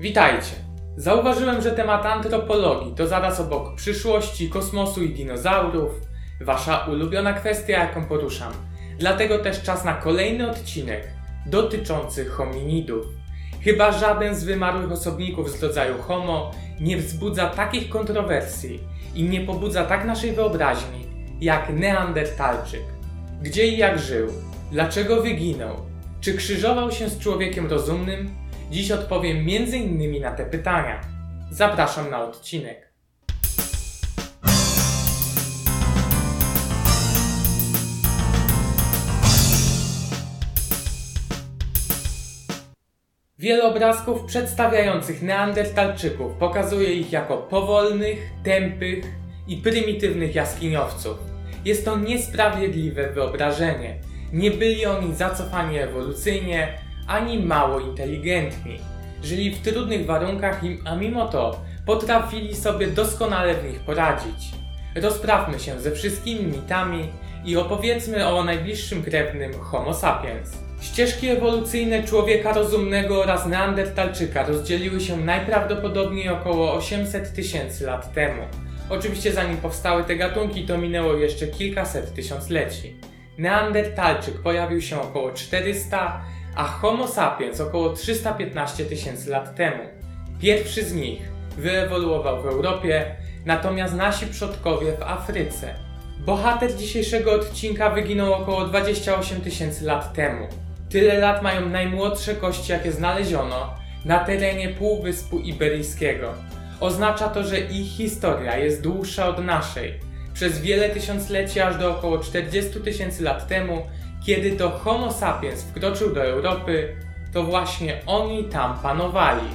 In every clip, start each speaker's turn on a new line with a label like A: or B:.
A: Witajcie! Zauważyłem, że temat antropologii to zaraz obok przyszłości, kosmosu i dinozaurów wasza ulubiona kwestia, jaką poruszam. Dlatego też czas na kolejny odcinek dotyczący hominidów. Chyba żaden z wymarłych osobników z rodzaju Homo nie wzbudza takich kontrowersji i nie pobudza tak naszej wyobraźni jak Neandertalczyk. Gdzie i jak żył? Dlaczego wyginął? Czy krzyżował się z człowiekiem rozumnym? Dziś odpowiem m.in. na te pytania. Zapraszam na odcinek. Wiele obrazków przedstawiających Neandertalczyków pokazuje ich jako powolnych, tępych i prymitywnych jaskiniowców. Jest to niesprawiedliwe wyobrażenie. Nie byli oni zacofani ewolucyjnie, ani mało inteligentni. Żyli w trudnych warunkach, a mimo to potrafili sobie doskonale w nich poradzić. Rozprawmy się ze wszystkimi mitami i opowiedzmy o najbliższym krewnym Homo sapiens. Ścieżki ewolucyjne człowieka rozumnego oraz neandertalczyka rozdzieliły się najprawdopodobniej około 800 tysięcy lat temu. Oczywiście zanim powstały te gatunki, to minęło jeszcze kilkaset tysiącleci. Neandertalczyk pojawił się około 400, a Homo sapiens około 315 tysięcy lat temu. Pierwszy z nich wyewoluował w Europie, natomiast nasi przodkowie w Afryce. Bohater dzisiejszego odcinka wyginął około 28 tysięcy lat temu. Tyle lat mają najmłodsze kości, jakie znaleziono na terenie Półwyspu Iberyjskiego. Oznacza to, że ich historia jest dłuższa od naszej. Przez wiele tysiącleci, aż do około 40 tysięcy lat temu, kiedy to Homo sapiens wkroczył do Europy, to właśnie oni tam panowali.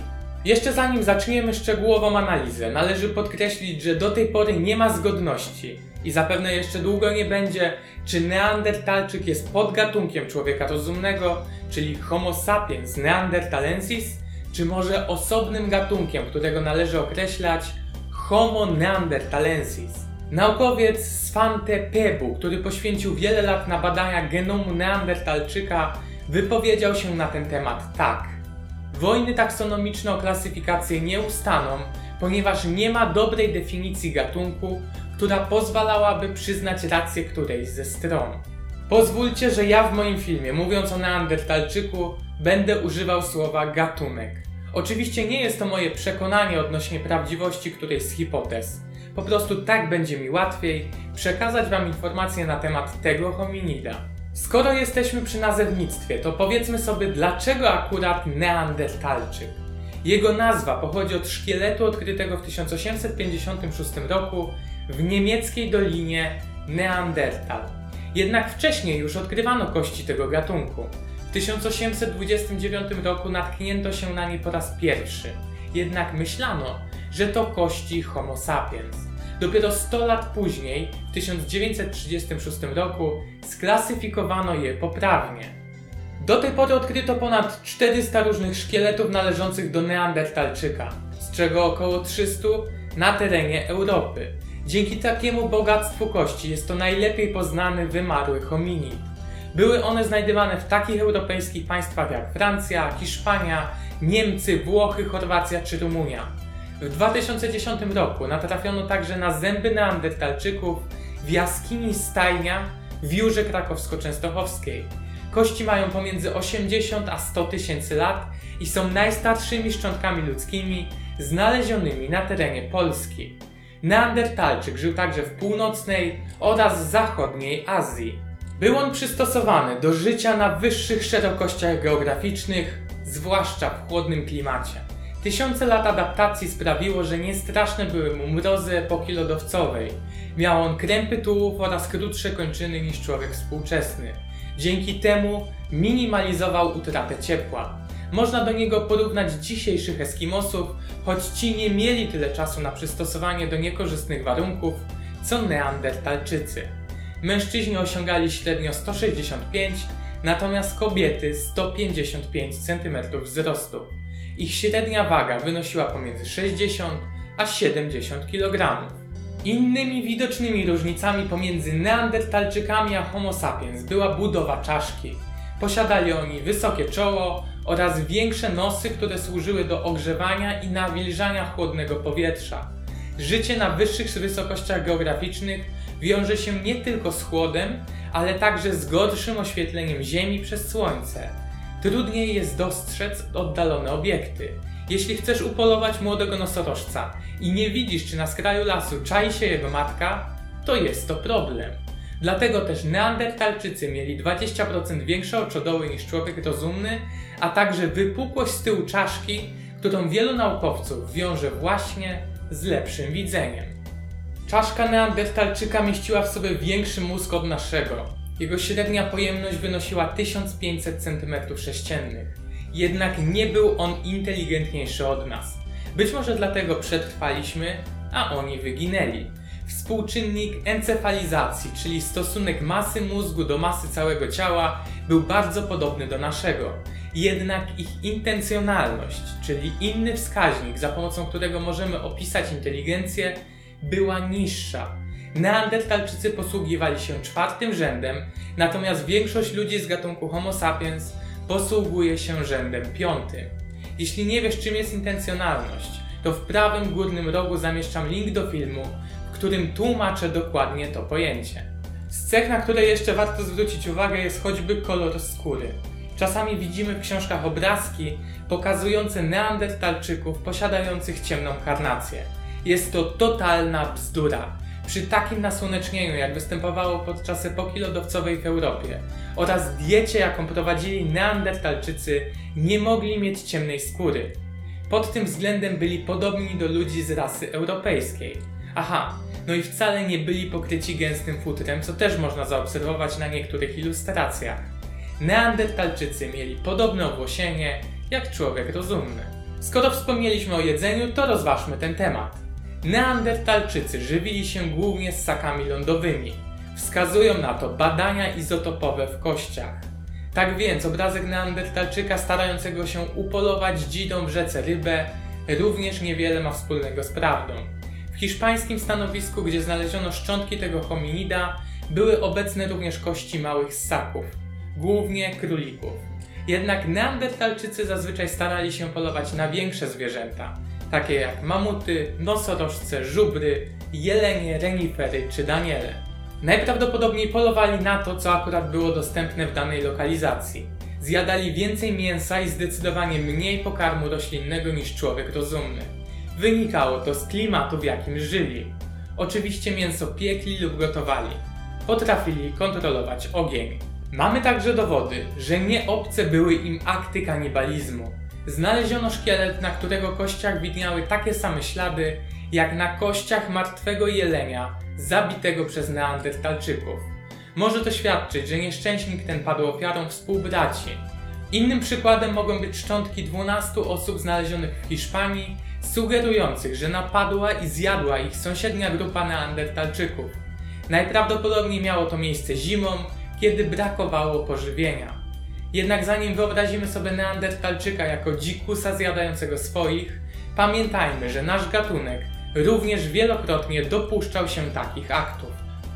A: Jeszcze zanim zaczniemy szczegółową analizę, należy podkreślić, że do tej pory nie ma zgodności i zapewne jeszcze długo nie będzie, czy Neandertalczyk jest podgatunkiem człowieka rozumnego, czyli Homo sapiens neanderthalensis, czy może osobnym gatunkiem, którego należy określać Homo neanderthalensis. Naukowiec Svante Pebu, który poświęcił wiele lat na badania genomu neandertalczyka, wypowiedział się na ten temat tak. Wojny taksonomiczne o klasyfikację nie ustaną, ponieważ nie ma dobrej definicji gatunku, która pozwalałaby przyznać rację którejś ze stron. Pozwólcie, że ja w moim filmie, mówiąc o neandertalczyku, będę używał słowa gatunek. Oczywiście nie jest to moje przekonanie odnośnie prawdziwości którejś z hipotez. Po prostu tak będzie mi łatwiej przekazać Wam informacje na temat tego hominida. Skoro jesteśmy przy nazewnictwie, to powiedzmy sobie, dlaczego akurat Neandertalczyk. Jego nazwa pochodzi od szkieletu odkrytego w 1856 roku w niemieckiej dolinie Neandertal. Jednak wcześniej już odkrywano kości tego gatunku. W 1829 roku natknięto się na nie po raz pierwszy. Jednak myślano, że to kości Homo sapiens. Dopiero 100 lat później, w 1936 roku, sklasyfikowano je poprawnie. Do tej pory odkryto ponad 400 różnych szkieletów należących do Neandertalczyka, z czego około 300 na terenie Europy. Dzięki takiemu bogactwu kości jest to najlepiej poznany wymarły hominid. Były one znajdywane w takich europejskich państwach jak Francja, Hiszpania, Niemcy, Włochy, Chorwacja czy Rumunia. W 2010 roku natrafiono także na zęby neandertalczyków w jaskini Stajnia w Jurze Krakowsko-Częstochowskiej. Kości mają pomiędzy 80 a 100 tysięcy lat i są najstarszymi szczątkami ludzkimi znalezionymi na terenie Polski. Neandertalczyk żył także w północnej oraz zachodniej Azji. Był on przystosowany do życia na wyższych szerokościach geograficznych, zwłaszcza w chłodnym klimacie. Tysiące lat adaptacji sprawiło, że niestraszne były mu mrozy epoki lodowcowej. Miał on krępy tułów oraz krótsze kończyny niż człowiek współczesny. Dzięki temu minimalizował utratę ciepła. Można do niego porównać dzisiejszych Eskimosów, choć ci nie mieli tyle czasu na przystosowanie do niekorzystnych warunków, co Neandertalczycy. Mężczyźni osiągali średnio 165, natomiast kobiety 155 cm wzrostu. Ich średnia waga wynosiła pomiędzy 60 a 70 kg. Innymi widocznymi różnicami pomiędzy Neandertalczykami a Homo sapiens była budowa czaszki. Posiadali oni wysokie czoło oraz większe nosy, które służyły do ogrzewania i nawilżania chłodnego powietrza. Życie na wyższych wysokościach geograficznych wiąże się nie tylko z chłodem, ale także z gorszym oświetleniem Ziemi przez Słońce. Trudniej jest dostrzec oddalone obiekty. Jeśli chcesz upolować młodego nosorożca i nie widzisz, czy na skraju lasu czai się jego matka, to jest to problem. Dlatego też neandertalczycy mieli 20% większe oczodoły niż człowiek rozumny, a także wypukłość z tyłu czaszki, którą wielu naukowców wiąże właśnie z lepszym widzeniem. Czaszka neandertalczyka mieściła w sobie większy mózg od naszego. Jego średnia pojemność wynosiła 1500 cm3. Jednak nie był on inteligentniejszy od nas. Być może dlatego przetrwaliśmy, a oni wyginęli. Współczynnik encefalizacji, czyli stosunek masy mózgu do masy całego ciała, był bardzo podobny do naszego. Jednak ich intencjonalność, czyli inny wskaźnik, za pomocą którego możemy opisać inteligencję, była niższa. Neandertalczycy posługiwali się czwartym rzędem, natomiast większość ludzi z gatunku Homo sapiens posługuje się rzędem piątym. Jeśli nie wiesz czym jest intencjonalność, to w prawym górnym rogu zamieszczam link do filmu, w którym tłumaczę dokładnie to pojęcie. Z cech, na które jeszcze warto zwrócić uwagę jest choćby kolor skóry. Czasami widzimy w książkach obrazki pokazujące neandertalczyków posiadających ciemną karnację. Jest to totalna bzdura. Przy takim nasłonecznieniu, jak występowało podczas epoki lodowcowej w Europie oraz diecie, jaką prowadzili neandertalczycy, nie mogli mieć ciemnej skóry. Pod tym względem byli podobni do ludzi z rasy europejskiej. Aha, no i wcale nie byli pokryci gęstym futrem, co też można zaobserwować na niektórych ilustracjach. Neandertalczycy mieli podobne owłosienie jak człowiek rozumny. Skoro wspomnieliśmy o jedzeniu, to rozważmy ten temat. Neandertalczycy żywili się głównie ssakami lądowymi. Wskazują na to badania izotopowe w kościach. Tak więc obrazek Neandertalczyka starającego się upolować dzidą w rzece rybę również niewiele ma wspólnego z prawdą. W hiszpańskim stanowisku, gdzie znaleziono szczątki tego hominida, były obecne również kości małych ssaków, głównie królików. Jednak Neandertalczycy zazwyczaj starali się polować na większe zwierzęta, takie jak mamuty, nosorożce, żubry, jelenie, renifery czy daniele. Najprawdopodobniej polowali na to, co akurat było dostępne w danej lokalizacji. Zjadali więcej mięsa i zdecydowanie mniej pokarmu roślinnego niż człowiek rozumny. Wynikało to z klimatu, w jakim żyli. Oczywiście mięso piekli lub gotowali. Potrafili kontrolować ogień. Mamy także dowody, że nie obce były im akty kanibalizmu. Znaleziono szkielet, na którego kościach widniały takie same ślady, jak na kościach martwego jelenia zabitego przez neandertalczyków. Może to świadczyć, że nieszczęśnik ten padł ofiarą współbraci. Innym przykładem mogą być szczątki 12 osób znalezionych w Hiszpanii, sugerujących, że napadła i zjadła ich sąsiednia grupa neandertalczyków. Najprawdopodobniej miało to miejsce zimą, kiedy brakowało pożywienia. Jednak zanim wyobrazimy sobie Neandertalczyka jako dzikusa zjadającego swoich, pamiętajmy, że nasz gatunek również wielokrotnie dopuszczał się takich aktów.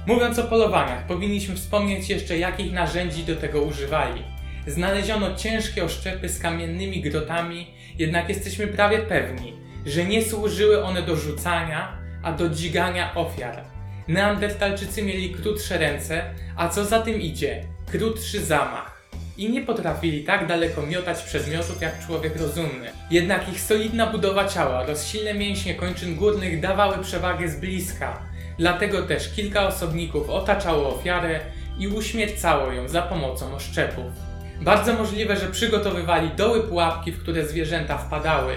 A: Mówiąc o polowaniach, powinniśmy wspomnieć jeszcze jakich narzędzi do tego używali. Znaleziono ciężkie oszczepy z kamiennymi grotami, jednak jesteśmy prawie pewni, że nie służyły one do rzucania, a do dźigania ofiar. Neandertalczycy mieli krótsze ręce, a co za tym idzie, krótszy zamach i nie potrafili tak daleko miotać przedmiotów jak człowiek rozumny. Jednak ich solidna budowa ciała oraz silne mięśnie kończyn górnych dawały przewagę z bliska. Dlatego też kilka osobników otaczało ofiarę i uśmiercało ją za pomocą oszczepów. Bardzo możliwe, że przygotowywali doły pułapki, w które zwierzęta wpadały.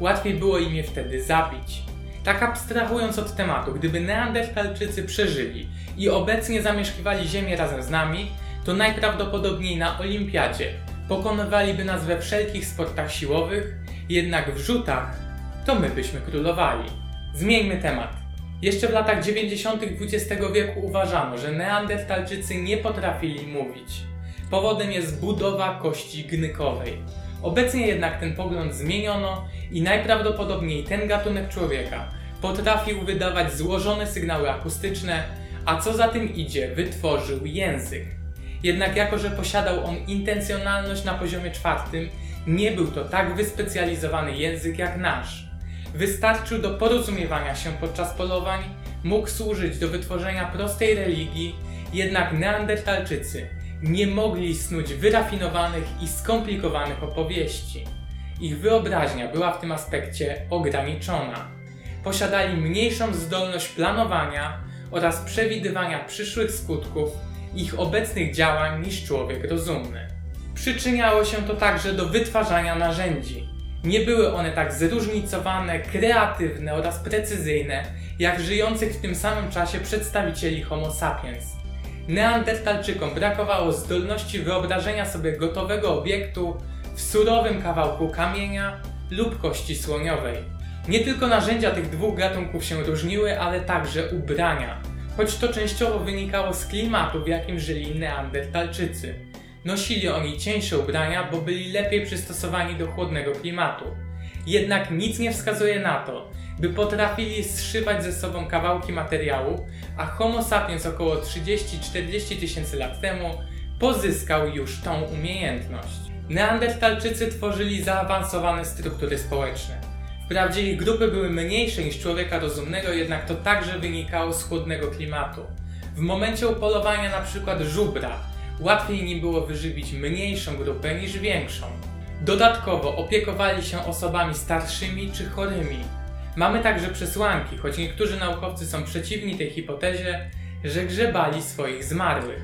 A: Łatwiej było im je wtedy zabić. Tak abstrahując od tematu, gdyby Neandertalczycy przeżyli i obecnie zamieszkiwali Ziemię razem z nami, to najprawdopodobniej na olimpiadzie pokonywaliby nas we wszelkich sportach siłowych, jednak w rzutach to my byśmy królowali. Zmieńmy temat. Jeszcze w latach 90. XX wieku uważano, że neandertalczycy nie potrafili mówić. Powodem jest budowa kości gnykowej. Obecnie jednak ten pogląd zmieniono i najprawdopodobniej ten gatunek człowieka potrafił wydawać złożone sygnały akustyczne, a co za tym idzie, wytworzył język. Jednak jako, że posiadał on intencjonalność na poziomie czwartym, nie był to tak wyspecjalizowany język jak nasz. Wystarczył do porozumiewania się podczas polowań, mógł służyć do wytworzenia prostej religii, jednak Neandertalczycy nie mogli snuć wyrafinowanych i skomplikowanych opowieści. Ich wyobraźnia była w tym aspekcie ograniczona. Posiadali mniejszą zdolność planowania oraz przewidywania przyszłych skutków ich obecnych działań niż człowiek rozumny. Przyczyniało się to także do wytwarzania narzędzi. Nie były one tak zróżnicowane, kreatywne oraz precyzyjne, jak żyjących w tym samym czasie przedstawicieli Homo sapiens. Neandertalczykom brakowało zdolności wyobrażenia sobie gotowego obiektu w surowym kawałku kamienia lub kości słoniowej. Nie tylko narzędzia tych dwóch gatunków się różniły, ale także ubrania, choć to częściowo wynikało z klimatu, w jakim żyli Neandertalczycy. Nosili oni cieńsze ubrania, bo byli lepiej przystosowani do chłodnego klimatu. Jednak nic nie wskazuje na to, by potrafili zszywać ze sobą kawałki materiału, a Homo sapiens około 30-40 tysięcy lat temu pozyskał już tą umiejętność. Neandertalczycy tworzyli zaawansowane struktury społeczne. Wprawdzie ich grupy były mniejsze niż człowieka rozumnego, jednak to także wynikało z chłodnego klimatu. W momencie upolowania na przykład żubra łatwiej nim było wyżywić mniejszą grupę niż większą. Dodatkowo opiekowali się osobami starszymi czy chorymi. Mamy także przesłanki, choć niektórzy naukowcy są przeciwni tej hipotezie, że grzebali swoich zmarłych.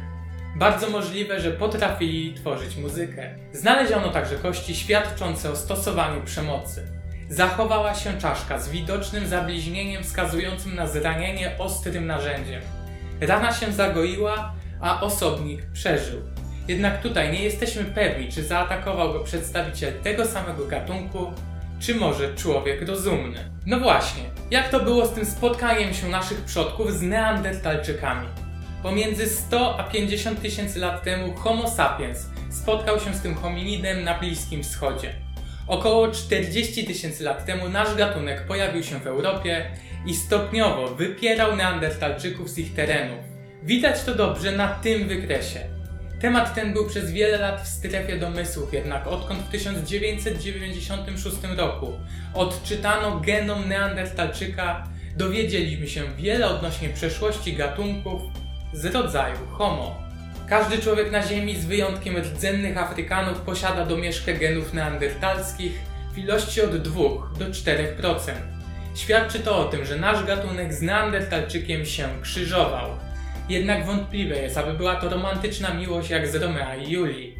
A: Bardzo możliwe, że potrafili tworzyć muzykę. Znaleziono także kości świadczące o stosowaniu przemocy. Zachowała się czaszka z widocznym zabliźnieniem wskazującym na zranienie ostrym narzędziem. Rana się zagoiła, a osobnik przeżył. Jednak tutaj nie jesteśmy pewni, czy zaatakował go przedstawiciel tego samego gatunku, czy może człowiek rozumny. No właśnie, jak to było z tym spotkaniem się naszych przodków z Neandertalczykami? Pomiędzy 100 a 50 tysięcy lat temu Homo sapiens spotkał się z tym hominidem na Bliskim Wschodzie. Około 40 tysięcy lat temu nasz gatunek pojawił się w Europie i stopniowo wypierał Neandertalczyków z ich terenów. Widać to dobrze na tym wykresie. Temat ten był przez wiele lat w strefie domysłów, jednak odkąd w 1996 roku odczytano genom Neandertalczyka, dowiedzieliśmy się wiele odnośnie przeszłości gatunków z rodzaju Homo. Każdy człowiek na Ziemi, z wyjątkiem rdzennych Afrykanów, posiada domieszkę genów neandertalskich w ilości od 2 do 4%. Świadczy to o tym, że nasz gatunek z Neandertalczykiem się krzyżował. Jednak wątpliwe jest, aby była to romantyczna miłość jak z Romea i Julii.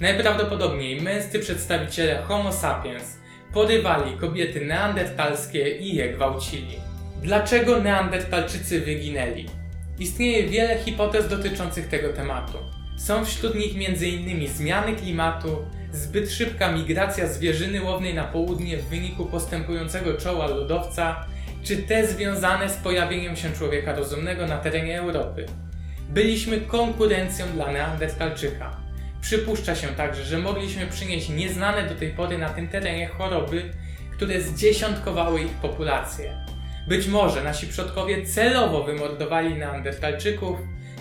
A: Najprawdopodobniej męscy przedstawiciele Homo sapiens porywali kobiety neandertalskie i je gwałcili. Dlaczego neandertalczycy wyginęli? Istnieje wiele hipotez dotyczących tego tematu. Są wśród nich m.in. zmiany klimatu, zbyt szybka migracja zwierzyny łownej na południe w wyniku postępującego czoła lodowca, czy te związane z pojawieniem się człowieka rozumnego na terenie Europy. Byliśmy konkurencją dla Neandertalczyka. Przypuszcza się także, że mogliśmy przynieść nieznane do tej pory na tym terenie choroby, które zdziesiątkowały ich populację. Być może nasi przodkowie celowo wymordowali Neandertalczyków,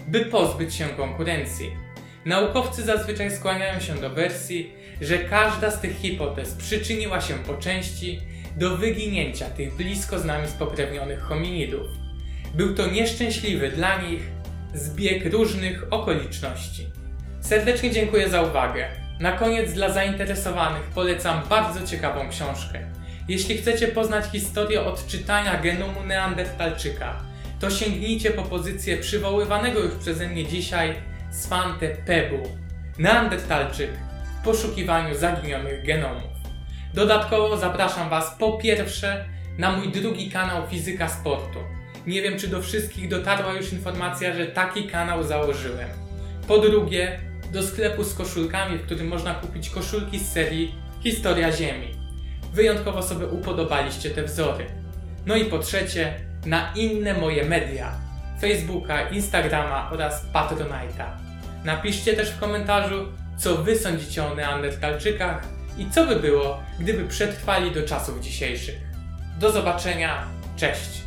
A: by pozbyć się konkurencji. Naukowcy zazwyczaj skłaniają się do wersji, że każda z tych hipotez przyczyniła się po części do wyginięcia tych blisko z nami spokrewnionych hominidów. Był to nieszczęśliwy dla nich zbieg różnych okoliczności. Serdecznie dziękuję za uwagę. Na koniec dla zainteresowanych polecam bardzo ciekawą książkę. Jeśli chcecie poznać historię odczytania genomu Neandertalczyka, to sięgnijcie po pozycję przywoływanego już przeze mnie dzisiaj Svante Pebu. Neandertalczyk w poszukiwaniu zaginionych genomów. Dodatkowo zapraszam Was po pierwsze na mój drugi kanał Fizyka Sportu. Nie wiem, czy do wszystkich dotarła już informacja, że taki kanał założyłem. Po drugie, do sklepu z koszulkami, w którym można kupić koszulki z serii Historia Ziemi. Wyjątkowo sobie upodobaliście te wzory. No i po trzecie, na inne moje media: Facebooka, Instagrama oraz Patronite'a. Napiszcie też w komentarzu, co wy sądzicie o Neandertalczykach i co by było, gdyby przetrwali do czasów dzisiejszych. Do zobaczenia, cześć!